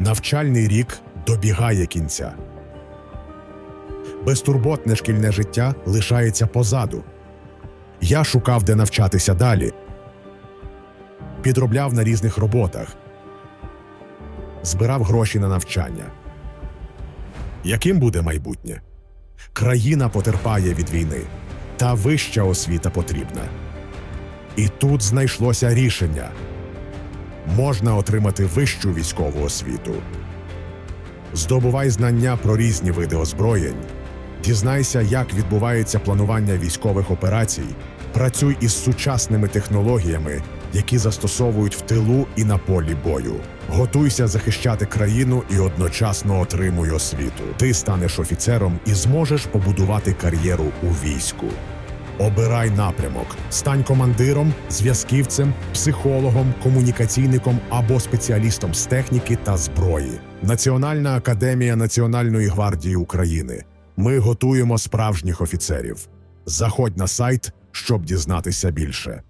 Навчальний рік добігає кінця. Безтурботне шкільне життя лишається позаду. Я шукав, де навчатися далі, підробляв на різних роботах, збирав гроші на навчання. Яким буде майбутнє? Країна потерпає від війни, та вища освіта потрібна. І тут знайшлося рішення можна отримати вищу військову освіту. Здобувай знання про різні види озброєнь, дізнайся, як відбувається планування військових операцій, працюй із сучасними технологіями, які застосовують в тилу і на полі бою. Готуйся захищати країну і одночасно отримуй освіту. Ти станеш офіцером і зможеш побудувати кар'єру у війську. Обирай напрямок, стань командиром, зв'язківцем, психологом, комунікаційником або спеціалістом з техніки та зброї. Національна академія Національної гвардії України. Ми готуємо справжніх офіцерів. Заходь на сайт, щоб дізнатися більше.